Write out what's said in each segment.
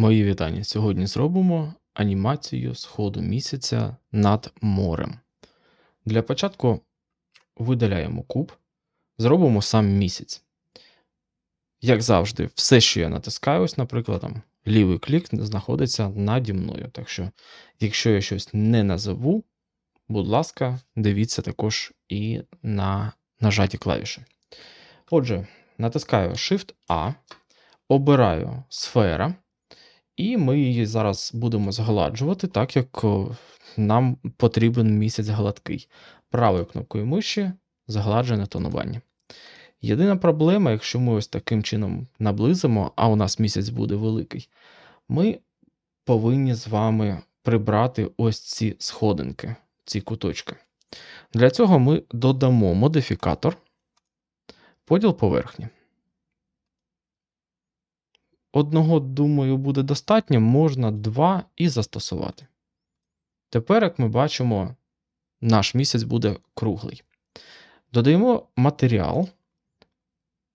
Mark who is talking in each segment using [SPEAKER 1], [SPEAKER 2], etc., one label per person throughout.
[SPEAKER 1] Мої вітання. Сьогодні зробимо анімацію сходу місяця над морем. Для початку видаляємо куб, зробимо сам місяць. Як завжди, все, що я натискаю, ось, наприклад, там, лівий клік знаходиться наді мною. Так що, якщо я щось не назову, будь ласка, дивіться також і на нажаті клавіші. Отже, натискаю Shift-A, обираю сфера. І ми її зараз будемо згладжувати, так як нам потрібен місяць гладкий. Правою кнопкою миші згладжене тонування. Єдина проблема, якщо ми ось таким чином наблизимо, а у нас місяць буде великий, ми повинні з вами прибрати ось ці сходинки, ці куточки. Для цього ми додамо модифікатор, поділ поверхні. Одного, думаю, буде достатньо, можна два і застосувати. Тепер, як ми бачимо, наш місяць буде круглий. Додаємо матеріал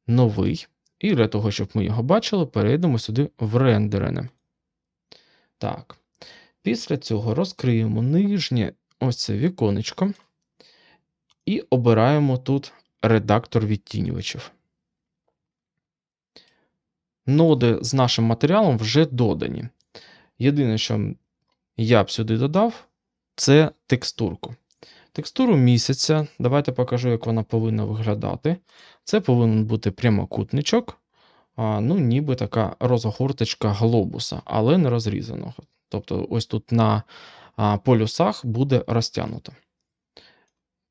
[SPEAKER 1] новий, і для того, щоб ми його бачили, перейдемо сюди в рендерене. Так. Після цього розкриємо нижнє ось це віконечко і обираємо тут редактор відтінювачів. Ноди з нашим матеріалом вже додані. Єдине, що я б сюди додав, це текстурку. Текстуру місяця, давайте покажу, як вона повинна виглядати. Це повинен бути прямокутничок, ну, ніби така розгорточка глобуса, але не розрізаного. Тобто, ось тут на полюсах буде розтягнуто.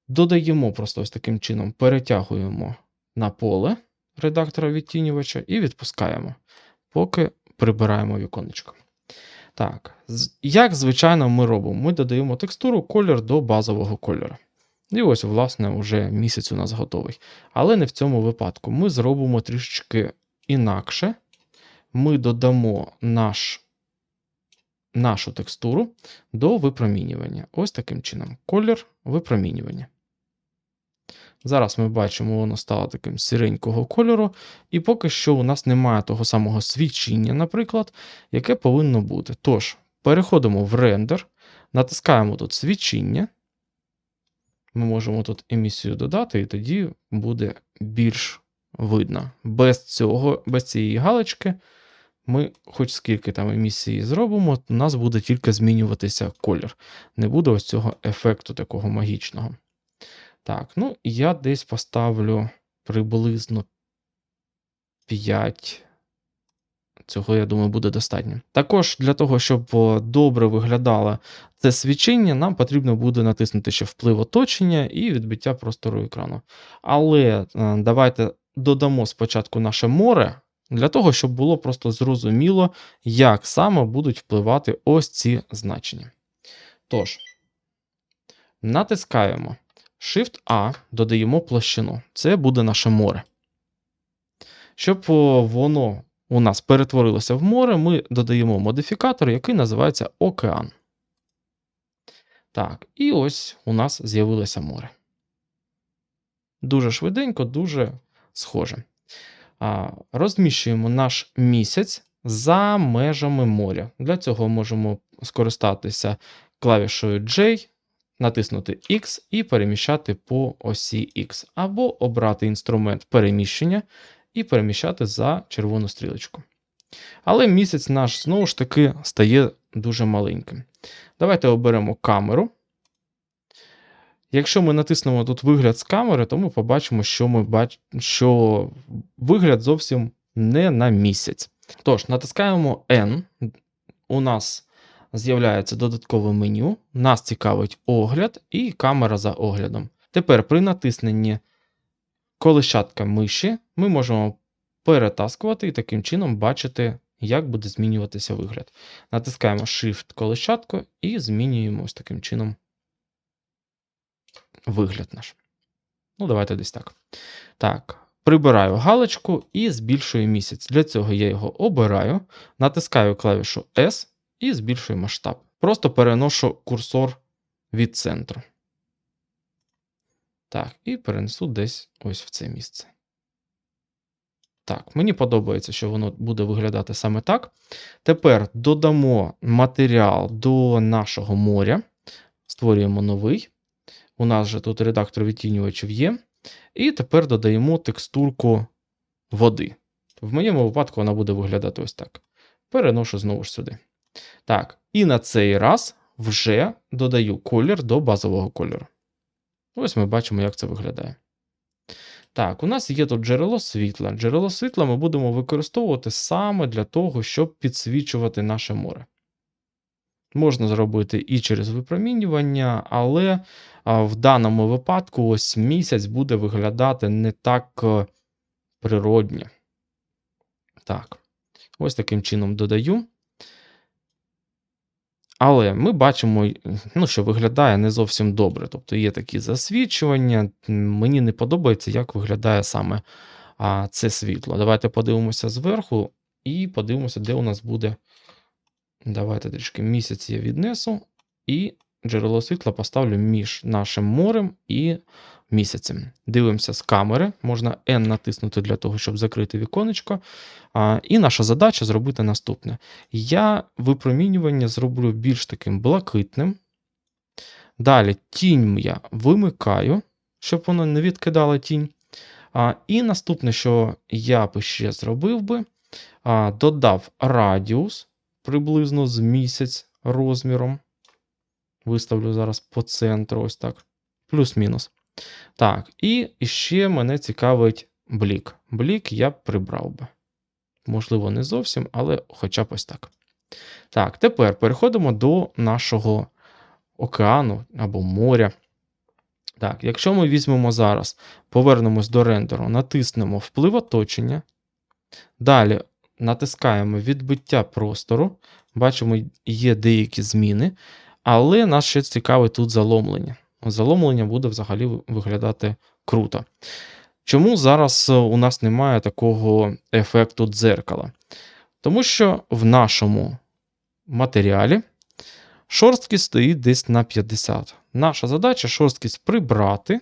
[SPEAKER 1] Додаємо просто ось таким чином, перетягуємо на поле редактора відтінювача і відпускаємо, поки прибираємо віконечко. Так, як звичайно, ми робимо? Ми додаємо текстуру колір до базового кольору. І ось, власне, вже місяць у нас готовий. Але не в цьому випадку. Ми зробимо трішечки інакше. Ми додамо наш, нашу текстуру до випромінювання. Ось таким чином. Колір випромінювання. Зараз ми бачимо, воно стало таким сіренького кольору, і поки що у нас немає того самого свічення, наприклад, яке повинно бути. Тож, переходимо в рендер, натискаємо тут свічення. Ми можемо тут емісію додати, і тоді буде більш видно. Без цього, без цієї галочки, ми, хоч скільки там емісії зробимо, у нас буде тільки змінюватися колір. Не буде ось цього ефекту такого магічного. Так, ну я десь поставлю приблизно 5. Цього, я думаю, буде достатньо. Також для того, щоб добре виглядало це свічення, нам потрібно буде натиснути ще вплив оточення і відбиття простору екрану. Але е, давайте додамо спочатку наше море, для того, щоб було просто зрозуміло, як саме будуть впливати ось ці значення. Тож, натискаємо Shift-A додаємо площину. Це буде наше море. Щоб воно у нас перетворилося в море, ми додаємо модифікатор, який називається океан. Так, і ось у нас з'явилося море. Дуже швиденько, дуже схоже. Розміщуємо наш місяць за межами моря. Для цього можемо скористатися клавішою J натиснути X і переміщати по осі X, або обрати інструмент переміщення і переміщати за червону стрілочку. Але місяць наш знову ж таки стає дуже маленьким. Давайте оберемо камеру. Якщо ми натиснемо тут вигляд з камери, то ми побачимо, що ми бач... що вигляд зовсім не на місяць. Тож, натискаємо N. У нас з'являється додаткове меню, нас цікавить огляд і камера за оглядом. Тепер при натисненні колищатка миші ми можемо перетаскувати і таким чином бачити, як буде змінюватися вигляд. Натискаємо Shift колищатку і змінюємо ось таким чином вигляд наш. Ну, давайте десь так. Так. Прибираю галочку і збільшую місяць. Для цього я його обираю, натискаю клавішу S і збільшую масштаб. Просто переношу курсор від центру. Так, і перенесу десь ось в це місце. Так. Мені подобається, що воно буде виглядати саме так. Тепер додамо матеріал до нашого моря. Створюємо новий. У нас же тут редактор відтінювачів є. І тепер додаємо текстурку води. В моєму випадку вона буде виглядати ось так. Переношу знову ж сюди. Так, і на цей раз вже додаю колір до базового кольору. Ось ми бачимо, як це виглядає. Так, у нас є тут джерело світла. Джерело світла ми будемо використовувати саме для того, щоб підсвічувати наше море. Можна зробити і через випромінювання, але в даному випадку ось місяць буде виглядати не так е, природньо. Так, ось таким чином додаю. Але ми бачимо, ну, що виглядає не зовсім добре. Тобто є такі засвічування. Мені не подобається, як виглядає саме а, це світло. Давайте подивимося зверху і подивимося, де у нас буде. Давайте трішки місяць я віднесу, і джерело світла поставлю між нашим морем і місяцем. Дивимося з камери, можна N натиснути для того, щоб закрити віконечко. А, І наша задача зробити наступне. Я випромінювання зроблю більш таким блакитним. Далі тінь я вимикаю, щоб воно не відкидало тінь. А, І наступне, що я би ще зробив би, а, додав радіус приблизно з місяць розміром. Виставлю зараз по центру, ось так. Плюс-мінус. Так, і ще мене цікавить блік. Блік я прибрав би. Можливо, не зовсім, але хоча б ось так. Так, тепер переходимо до нашого океану або моря. Так, якщо ми візьмемо зараз, повернемось до рендеру, натиснемо вплив оточення. Далі натискаємо відбиття простору. Бачимо, є деякі зміни. Але нас ще цікавить тут заломлення. Заломлення буде взагалі виглядати круто. Чому зараз е, у нас немає такого ефекту дзеркала? Тому що в нашому матеріалі шорсткість стоїть десь на 50. Наша задача шорсткість прибрати.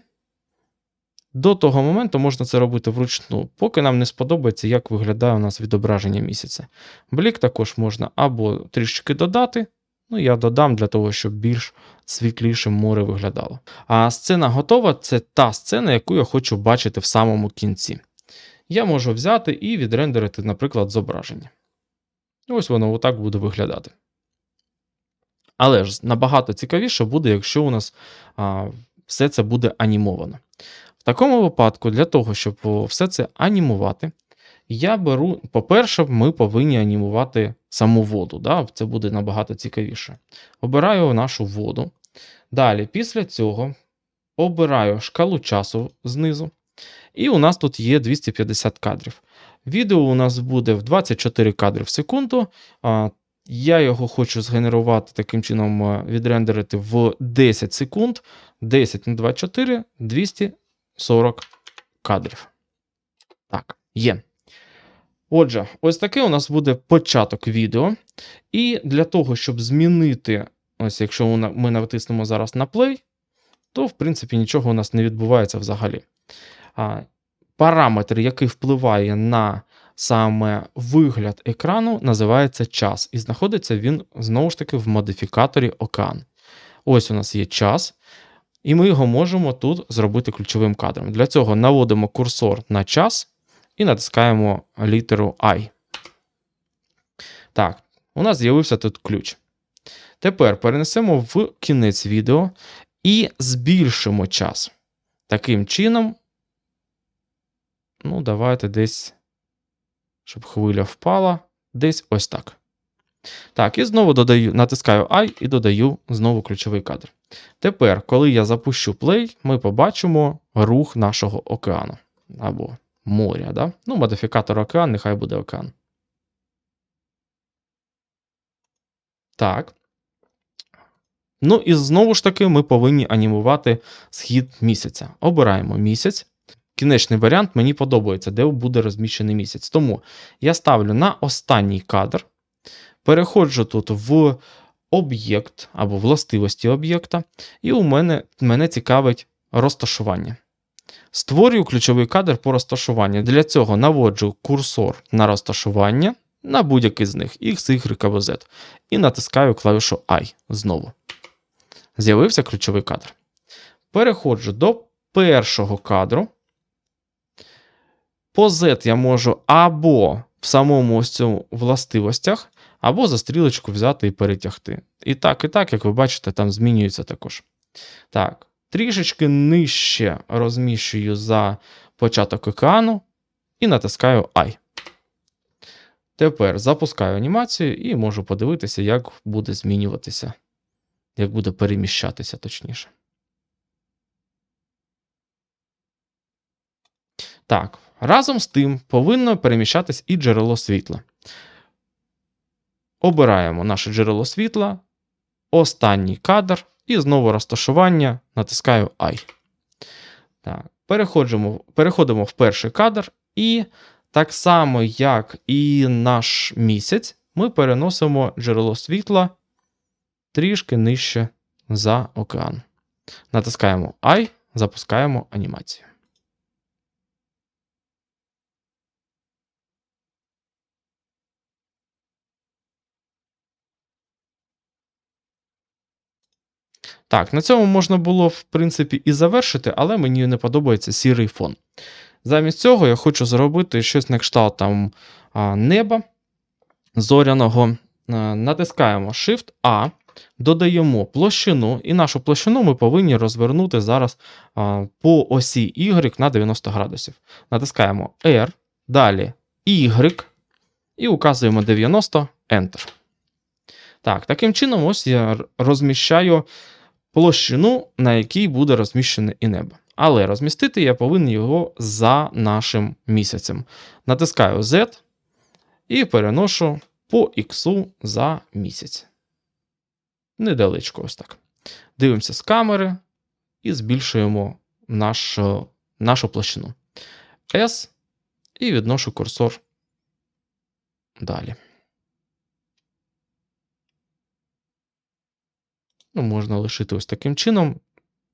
[SPEAKER 1] До того моменту можна це робити вручну, поки нам не сподобається, як виглядає у нас відображення місяця. Блік також можна або трішки додати, Ну, я додам для того, щоб більш світлішим море виглядало. А сцена готова це та сцена, яку я хочу бачити в самому кінці. Я можу взяти і відрендерити, наприклад, зображення. Ось воно отак буде виглядати. Але ж набагато цікавіше буде, якщо у нас а, все це буде анімовано. В такому випадку, для того, щоб все це анімувати, я беру, по-перше, ми повинні анімувати саму воду. Да? Це буде набагато цікавіше. Обираю нашу воду. Далі, після цього обираю шкалу часу знизу. І у нас тут є 250 кадрів. Відео у нас буде в 24 кадри в секунду. Я його хочу згенерувати таким чином, відрендерити в 10 секунд. 10 на 24 240 кадрів. Так, є. Отже, ось таке у нас буде початок відео. І для того, щоб змінити, ось якщо ми натиснемо зараз на play, то, в принципі, нічого у нас не відбувається взагалі. Параметр, який впливає на саме вигляд екрану, називається час. І знаходиться він знову ж таки в модифікаторі океан. Ось у нас є час. І ми його можемо тут зробити ключовим кадром. Для цього наводимо курсор на час і натискаємо літеру I. Так, у нас з'явився тут ключ. Тепер перенесемо в кінець відео і збільшимо час. Таким чином, ну, давайте десь, щоб хвиля впала, десь ось так. Так, і знову додаю, натискаю I і додаю знову ключовий кадр. Тепер, коли я запущу play, ми побачимо рух нашого океану. Або моря. Да? Ну, модифікатор океан, нехай буде океан. Так. Ну, і знову ж таки, ми повинні анімувати схід місяця. Обираємо місяць. Кінечний варіант мені подобається, де буде розміщений місяць. Тому я ставлю на останній кадр. Переходжу тут в об'єкт або властивості об'єкта, і у мене мене цікавить розташування. Створюю ключовий кадр по розташуванню. Для цього наводжу курсор на розташування на будь-який з них X, Y або Z. І натискаю клавішу I знову. З'явився ключовий кадр. Переходжу до першого кадру. По Z я можу або в самому ось цьому властивостях, або за стрілочку взяти і перетягти. І так, і так, як ви бачите, там змінюється також. Так, трішечки нижче розміщую за початок океану і натискаю I. Тепер запускаю анімацію і можу подивитися, як буде змінюватися, як буде переміщатися точніше. Так, разом з тим повинно переміщатись і джерело світла. Обираємо наше джерело світла, останній кадр, і знову розташування, натискаю I. Так, Переходимо, переходимо в перший кадр, і так само, як і наш місяць, ми переносимо джерело світла трішки нижче за океан. Натискаємо I, запускаємо анімацію. Так, на цьому можна було, в принципі, і завершити, але мені не подобається сірий фон. Замість цього я хочу зробити щось на кшталт там неба зоряного. Натискаємо Shift-A, додаємо площину, і нашу площину ми повинні розвернути зараз по осі Y на 90 градусів. Натискаємо R, далі Y і указуємо 90 Enter. Так, таким чином, ось я розміщаю площину, на якій буде розміщене і небо. Але розмістити я повинен його за нашим місяцем. Натискаю Z і переношу по X за місяць. Недалечко ось так. Дивимося з камери і збільшуємо нашу, нашу площину. S і відношу курсор далі. Ну, Можна лишити ось таким чином.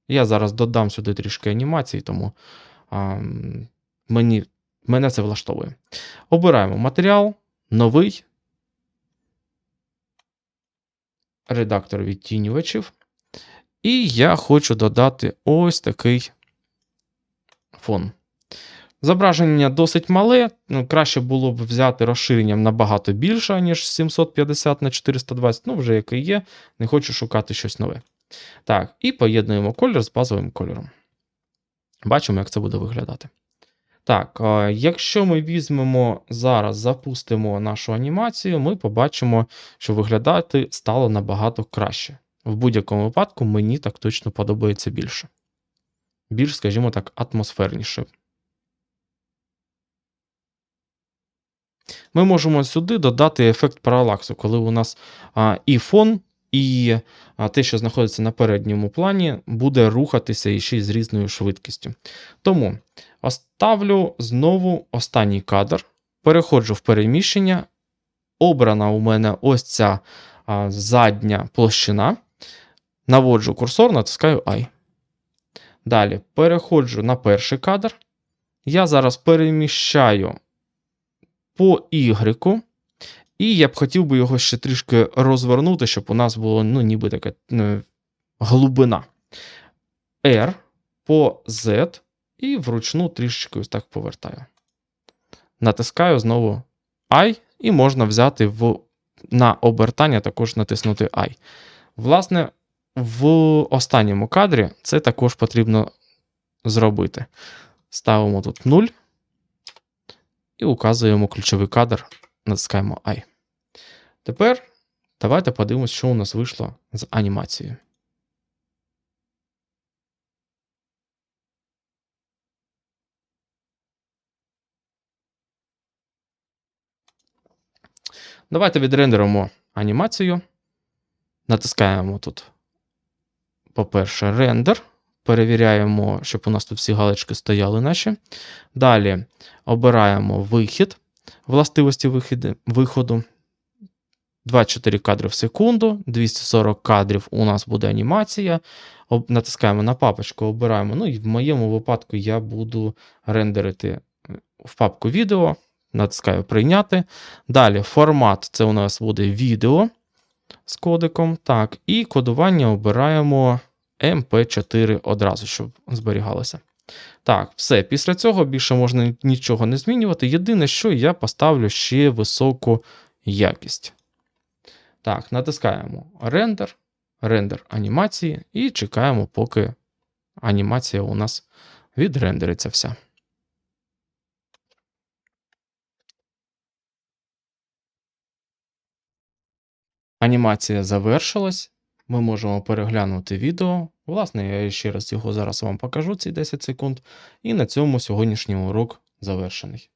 [SPEAKER 1] Я зараз додам сюди трішки анімації, тому а, мені, мене це влаштовує. Обираємо матеріал, новий. Редактор відтінювачів. І я хочу додати ось такий фон. Зображення досить мале. Ну, Краще було б взяти розширенням набагато більше, ніж 750 на 420. Ну, вже яке є, не хочу шукати щось нове. Так, і поєднуємо колір з базовим кольором. Бачимо, як це буде виглядати. Так, якщо ми візьмемо зараз, запустимо нашу анімацію, ми побачимо, що виглядати стало набагато краще. В будь-якому випадку мені так точно подобається більше. Більш, скажімо так, атмосферніше. Ми можемо сюди додати ефект паралаксу, коли у нас і фон, і те, що знаходиться на передньому плані, буде рухатися і ще з різною швидкістю. Тому оставлю знову останній кадр, переходжу в переміщення. Обрана у мене ось ця задня площина. Наводжу курсор, натискаю I. Далі переходжу на перший кадр. Я зараз переміщаю по Y. І я б хотів би його ще трішки розвернути, щоб у нас було ну, ніби така ну, глибина. R по Z і вручну трішечки ось так повертаю. Натискаю знову I, і можна взяти в, на обертання також натиснути I. Власне, в останньому кадрі це також потрібно зробити. Ставимо тут 0 і указуємо ключовий кадр, натискаємо I. Тепер давайте подивимось, що у нас вийшло з анімацією. Давайте відрендеримо анімацію. Натискаємо тут, по-перше, рендер. Перевіряємо, щоб у нас тут всі галочки стояли наші. Далі обираємо вихід, властивості виходу. 24 кадри в секунду, 240 кадрів у нас буде анімація. Натискаємо на папочку, обираємо. Ну і в моєму випадку я буду рендерити е, в папку відео. Натискаю прийняти. Далі формат це у нас буде відео з кодиком. Так, і кодування обираємо MP4 одразу, щоб зберігалося. Так, все. Після цього більше можна нічого не змінювати. Єдине, що я поставлю ще високу якість. Так, натискаємо рендер, рендер анімації і чекаємо, поки анімація у нас відрендериться вся. Анімація завершилась. Ми можемо переглянути відео. Власне, я ще раз його зараз вам покажу, ці 10 секунд. І на цьому сьогоднішній урок завершений.